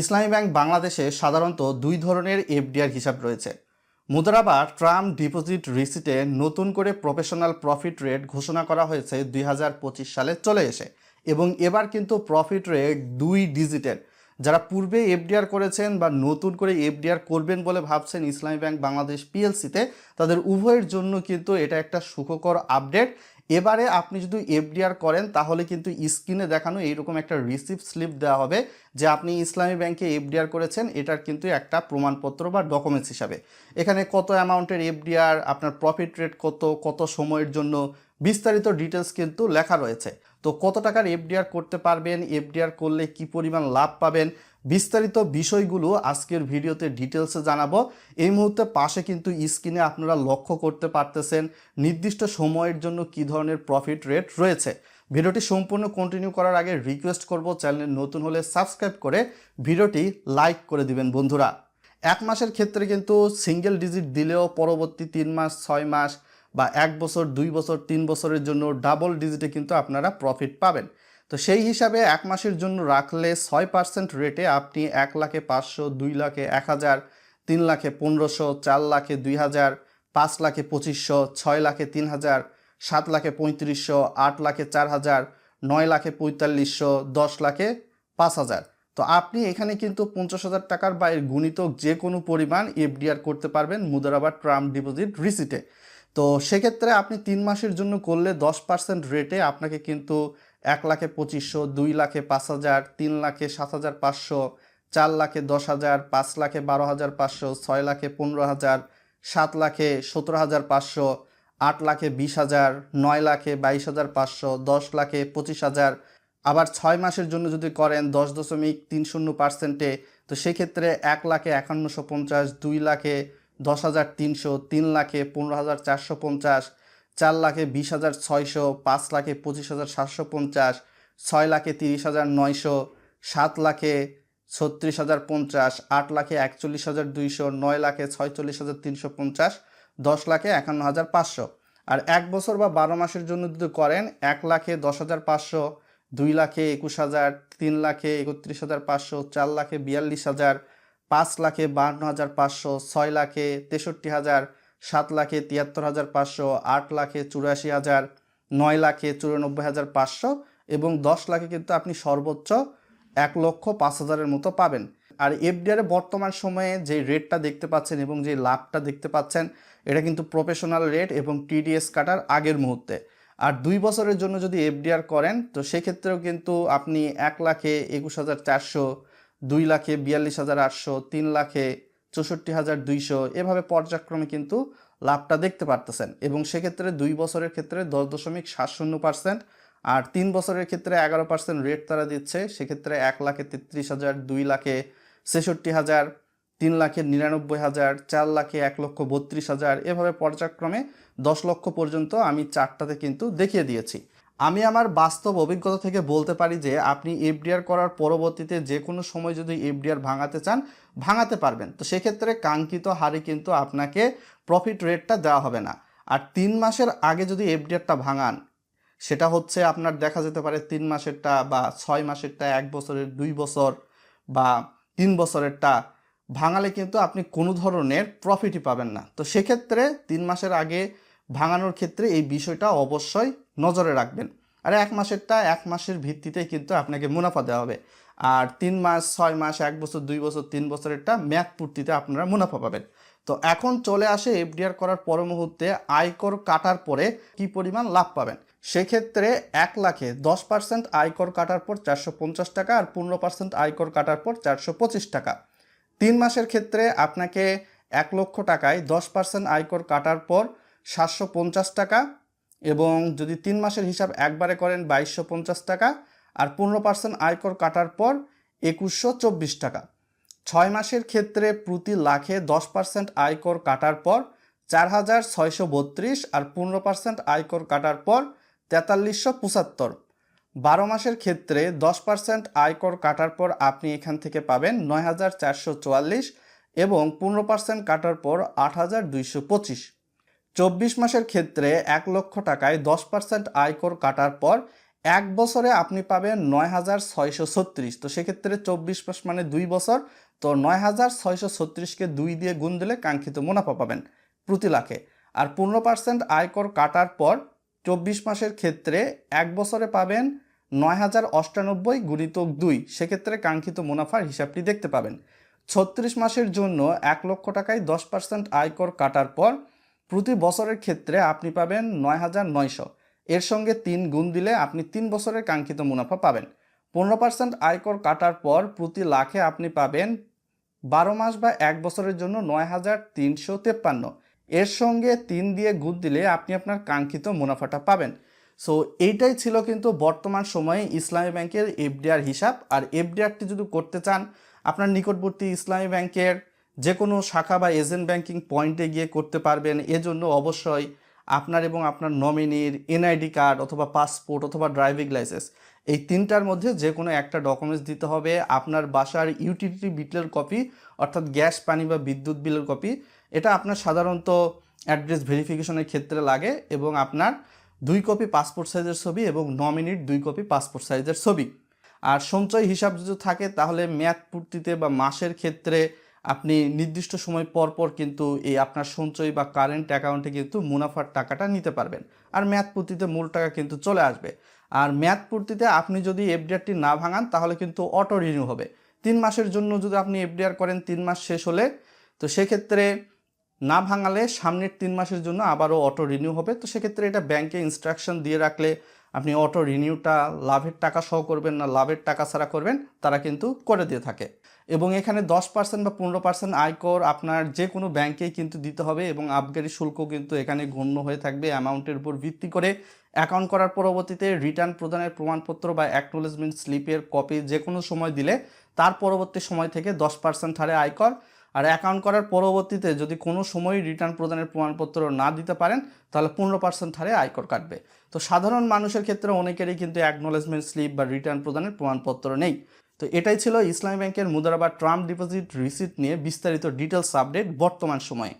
ইসলামী bank বাংলাদেশে সাধারণত দুই ধরনের এফডিআর হিসাব রয়েছে। মুদ্রাবা ট্রাম ডিপোজিট রিসিটে নতুন করে প্রফেশনাল প্রফিট রেট ঘোষণা করা হয়েছে দুই হাজার পঁচিশ সালে চলে এসে এবং এবার কিন্তু প্রফিট রেট দুই ডিজিটের। যারা পূর্বে এফডিআর করেছেন বা নতুন করে এফডিআর করবেন বলে ভাবছেন ইসলামী ব্যাংক বাংলাদেশ পিএলসিতে, তাদের উভয়ের জন্য কিন্তু এটা একটা সুখকর আপডেট এবারে আপনি যদি এফডিআর করেন, তাহলে কিন্তু স্ক্রিনে দেখানো এইরকম একটা রিসিপ্ট স্লিপ দেওয়া হবে যে আপনি ইসলামী ব্যাংকে এফডিআর করেছেন, এটার কিন্তু একটা প্রমাণপত্র বা ডকুমেন্টস হিসাবে। এখানে কত অ্যামাউন্টের এফডিআর আপনার প্রফিট রেট কত কত সময়ের জন্য, বিস্তারিত ডিটেলস কিন্তু লেখা রয়েছে। তো কত টাকার এফডিআর করতে পারবেন এফডিআর করলে কি পরিমাণ লাভ পাবেন বিস্তারিত বিষয়গুলো আজকের ভিডিওতে ডিটেলসে জানাব। এই মুহূর্তে পাশে কিন্তু স্ক্রিনে আপনারা লক্ষ্য করতে পারতেছেন নির্দিষ্ট সময়ের জন্য কি ধরনের প্রফিট রেট রয়েছে। ভিডিওটি সম্পূর্ণ কন্টিনিউ করার আগে রিকোয়েস্ট করব চ্যানেলে নতুন হলে সাবস্ক্রাইব করে ভিডিওটি লাইক করে দিবেন বন্ধুরা। এক মাসের ক্ষেত্রে কিন্তু সিঙ্গেল ডিজিট দিলেও পরবর্তী তিন মাস, ছয় মাস বা এক বছর, দুই বছর, তিন বছরের জন্য ডাবল ডিজিটে কিন্তু আপনারা প্রফিট পাবেন। তো সেই হিসাবে এক মাসের জন্য রাখলে ছয় পার্সেন্ট রেটে আপনি এক লাখে পাঁচশো, দুই লাখে এক হাজার, তিন লাখে পনেরোশো, চার লাখে দুই হাজার, পাঁচ লাখে পঁচিশশো, ছয় লাখে তিন হাজার, সাত লাখে পঁয়ত্রিশশো, আট লাখে চার হাজার, নয় লাখে পঁয়তাল্লিশশো, দশ লাখে পাঁচ হাজার। তো আপনি এখানে কিন্তু পঞ্চাশ হাজার টাকার বাইরের গুণিতক যে কোনো পরিমাণ এফডিআর করতে পারবেন মুদারাবাদ ট্রাম ডিপোজিট রিসিটে। তো সেক্ষেত্রে আপনি তিন মাসের জন্য করলে দশ পার্সেন্ট রেটে আপনাকে কিন্তু এক লাখে পঁচিশশো, দুই লাখে পাঁচ হাজার, তিন লাখে সাত হাজার পাঁচশো, চার লাখে দশ হাজার, পাঁচ লাখে বারো হাজার পাঁচশো, ছয় লাখে পনেরো হাজার, সাত লাখে সতেরো হাজার পাঁচশো, আট লাখে বিশ হাজার, নয় লাখে বাইশ হাজার পাঁচশো, দশ লাখে পঁচিশ হাজার। আবার ছয় মাসের জন্য যদি করেন দশ দশমিক তিন শূন্য পার্সেন্টে, তো সেক্ষেত্রে এক লাখে একান্নশো পঞ্চাশ, দুই লাখে দশ হাজার তিনশো, তিন লাখে পনেরো হাজার চারশো পঞ্চাশ চার লাখে বিশ হাজার ছয়শো, পাঁচ লাখে পঁচিশ হাজার সাতশো পঞ্চাশ, ছয় লাখে তিরিশ হাজার নয়শো, সাত লাখে ছত্রিশ হাজার পঞ্চাশ, আট লাখে একচল্লিশ হাজার দুইশো, নয় লাখে ছয়চল্লিশ হাজার তিনশো পঞ্চাশ, দশ লাখে একান্ন হাজার পাঁচশো। আর এক বছর বা বারো মাসের জন্য যদি করেন, এক লাখে দশ হাজার পাঁচশো, দুই লাখে একুশ হাজার, তিন লাখে একত্রিশ হাজার পাঁচশো, চার লাখে বিয়াল্লিশ হাজার, পাঁচ লাখে বাহান্ন হাজার পাঁচশো, ছয় লাখে তেষট্টি হাজার সাত লাখে তিয়াত্তর হাজার পাঁচশো, আট লাখে চুরাশি হাজার, নয় লাখে চুরানব্বই হাজার পাঁচশো এবং দশ লাখে কিন্তু আপনি সর্বোচ্চ এক লক্ষ পাঁচ হাজারের মতো পাবেন। আর এফডিআর বর্তমান সময়ে যে রেটটা দেখতে পাচ্ছেন এবং যে লাভটা দেখতে পাচ্ছেন, এটা কিন্তু প্রফেশনাল রেট এবং টিডিএস কাটার আগের মুহূর্তে। আর দুই বছরের জন্য যদি এফডিআর করেন, তো সেক্ষেত্রেও কিন্তু আপনি এক লাখে একুশ হাজার চারশো, দুই লাখে বিয়াল্লিশ হাজার আটশো, তিন লাখে চৌষট্টি হাজার দুইশো। এভাবে পর্যায়ক্রমে কিন্তু লাভটা দেখতে পারতেছেন। এবং সেক্ষেত্রে দুই বছরের ক্ষেত্রে দশ দশমিক সাত শূন্য পার্সেন্ট আর তিন বছরের ক্ষেত্রে এগারো পার্সেন্ট রেট তারা দিচ্ছে। সেক্ষেত্রে এক লাখে তেত্রিশ হাজার, দুই লাখে ছেষট্টি হাজার, তিন লাখে নিরানব্বই হাজার, চার লাখে এক লক্ষ বত্রিশ হাজার। এভাবে পর্যায়ক্রমে দশ লক্ষ পর্যন্ত আমি চারটাতে কিন্তু দেখিয়ে দিয়েছি। আমি আমার বাস্তব অভিজ্ঞতা থেকে বলতে পারি যে আপনি এফডিআর করার পরবর্তীতে যে কোনো সময় যদি এফডিআর ভাঙাতে চান, ভাঙাতে পারবেন। তো সেক্ষেত্রে কাঙ্ক্ষিত হারে কিন্তু আপনাকে প্রফিট রেটটা দেওয়া হবে না। আর তিন মাসের আগে যদি এফডিআরটা ভাঙান, সেটা হচ্ছে আপনার দেখা যেতে পারে তিন মাসেরটা বা ছয় মাসেরটা, এক বছরের, দুই বছর বা তিন বছরেরটা ভাঙালে কিন্তু আপনি কোনো ধরনের প্রফিটই পাবেন না। তো সেক্ষেত্রে তিন মাসের আগে ভাঙানোর ক্ষেত্রে এই বিষয়টা অবশ্যই নজরে রাখবেন। আর এক মাসেরটা এক মাসের ভিত্তিতে কিন্তু আপনাকে মুনাফা দেওয়া হবে। আর তিন মাস, ছয় মাস, এক বছর, দুই বছর, তিন বছরেরটা মেয়াদ পূর্তিতে আপনারা মুনাফা পাবেন। তো এখন চলে আসে এফডিআর করার পর মুহূর্তে আয়কর কাটার পরে কি পরিমাণ লাভ পাবেন? সেক্ষেত্রে এক লাখে দশ পার্সেন্ট আয়কর কাটার পর চারশো পঞ্চাশ টাকা আর পনেরো পার্সেন্ট আয়কর কাটার পর চারশো পঁচিশ টাকা। তিন মাসের ক্ষেত্রে আপনাকে এক লক্ষ টাকায় দশ পার্সেন্ট আয়কর কাটার পর সাতশো পঞ্চাশ টাকা এবং যদি তিন মাসের হিসাব একবারে করেন বাইশশো পঞ্চাশ টাকা আর পনেরো পার্সেন্ট আয়কর কাটার পর একুশশো চব্বিশ টাকা। ছয় মাসের ক্ষেত্রে প্রতি লাখে দশ পার্সেন্ট আয়কর কাটার পর চার হাজার ছয়শো বত্রিশ আর পনেরো পার্সেন্ট আয়কর কাটার পর তেতাল্লিশশো পঁচাত্তর। বারো মাসের ক্ষেত্রে দশ পার্সেন্ট আয়কর কাটার পর আপনি এখান থেকে পাবেন নয় হাজার চারশো চুয়াল্লিশ এবং পনেরো পার্সেন্ট কাটার পর আট হাজার দুইশো পঁচিশ। চব্বিশ মাসের ক্ষেত্রে এক লক্ষ টাকায় দশ পার্সেন্ট আয়কর কাটার পর এক বছরে আপনি পাবেন নয় হাজার ছয়শো ছত্রিশ। তো সেক্ষেত্রে চব্বিশ মাস মানে দুই বছর। তো নয় হাজার ছয়শো ছত্রিশকে দুই দিয়ে গুণ দিলে কাঙ্ক্ষিত মুনাফা পাবেন প্রতি লাখে। আর পনেরো পার্সেন্ট আয়কর কাটার পর চব্বিশ মাসের ক্ষেত্রে এক বছরে পাবেন নয় হাজার অষ্টানব্বই গুণিতক দুই। সেক্ষেত্রে কাঙ্ক্ষিত মুনাফার হিসাবটি দেখতে পাবেন। ছত্রিশ মাসের জন্য এক লক্ষ টাকায় দশ পার্সেন্ট আয়কর কাটার পর প্রতি বছরের ক্ষেত্রে আপনি পাবেন নয় হাজার নয়শো। এর সঙ্গে তিন গুণ দিলে আপনি তিন বছরের কাঙ্ক্ষিত মুনাফা পাবেন। পনেরো পার্সেন্ট আয়কর কাটার পর প্রতি লাখে আপনি পাবেন বারো মাস বা এক বছরের জন্য নয় হাজার তিনশো এর সঙ্গে তিন দিয়ে গুণ দিলে আপনি আপনার কাঙ্ক্ষিত মুনাফাটা পাবেন। সো, এইটাই ছিল কিন্তু বর্তমান সময়ে ইসলামী ব্যাংকের এফডিআর হিসাব। আর এফডিআরটি যদি করতে চান, আপনার নিকটবর্তী ইসলামী ব্যাংকের যে কোনো শাখা বা এজেন্ট ব্যাংকিং পয়েন্টে গিয়ে করতে পারবেন। এজন্য অবশ্যই আপনার এবং আপনার নমিনির এনআইডি কার্ড অথবা পাসপোর্ট অথবা ড্রাইভিং লাইসেন্স, এই তিনটার মধ্যে যে কোনো একটা ডকুমেন্টস দিতে হবে। আপনার বাসার ইউটিলিটি বিলের কপি অর্থাৎ গ্যাস, পানি বা বিদ্যুৎ বিলের কপি, এটা আপনার সাধারণত অ্যাড্রেস ভেরিফিকেশনের ক্ষেত্রে লাগে এবং আপনার দুই কপি পাসপোর্ট সাইজের ছবি এবং নমিনির দুই কপি পাসপোর্ট সাইজের ছবি। আর সঞ্চয় হিসাব যদি থাকে, তাহলে মেয়াদ পূর্তিতে বা মাসের ক্ষেত্রে আপনি নির্দিষ্ট সময় পর পর কিন্তু এই আপনার সঞ্চয় বা কারেন্ট অ্যাকাউন্টে কিন্তু মুনাফার টাকাটা নিতে পারবেন। আর মেয়াদ পূর্তিতে মূল টাকা কিন্তু চলে আসবে। আর মেয়াদ পূর্তিতে আপনি যদি এফডিআরটি না ভাঙান, তাহলে কিন্তু অটো রিনিউ হবে। তিন মাসের জন্য যদি আপনি এফডিআর করেন, তিন মাস শেষ হলে, তো সেক্ষেত্রে না ভাঙালে সামনের তিন মাসের জন্য আবারও অটো রিনিউ হবে। তো সেক্ষেত্রে এটা ব্যাংকে ইনস্ট্রাকশন দিয়ে রাখলে আপনি অটো রিনিউটা লাভের টাকা সহ করবেন না, লাভের টাকা ছাড়া করবেন, তারা কিন্তু করে দিয়ে থাকে। এবং এখানে দশ পার্সেন্ট বা পনেরো পার্সেন্ট আয়কর আপনার যে কোনো ব্যাংকেই কিন্তু দিতে হবে এবং আবগারি শুল্ক কিন্তু এখানে গণ্য হয়ে থাকবে অ্যামাউন্টের উপর ভিত্তি করে। অ্যাকাউন্ট করার পরবর্তীতে রিটার্ন প্রদানের প্রমাণপত্র বা অ্যাকনোলেজমেন্ট স্লিপের কপি যে কোনো সময় দিলে তার পরবর্তী সময় থেকে দশ পার্সেন্ট হারে আয়কর। আর অ্যাকাউন্ট করার পরবর্তীতে যদি কোনো সময় রিটার্ন প্রদানের প্রমাণপত্র না দিতে পারেন, তাহলে পনেরো পার্সেন্ট হারে আয়কর কাটবে। তো সাধারণ মানুষের ক্ষেত্রে অনেকেরই কিন্তু অ্যাকনোলেজমেন্ট স্লিপ বা রিটার্ন প্রদানের প্রমাণপত্র নেই। তো এটাই ছিল ইসলামী ব্যাংকের মুদ্রা ট্রাম্প ডিপোজিট রিসিট নিয়ে বিস্তারিত ডিটেলস আপডেট বর্তমান সময়ে।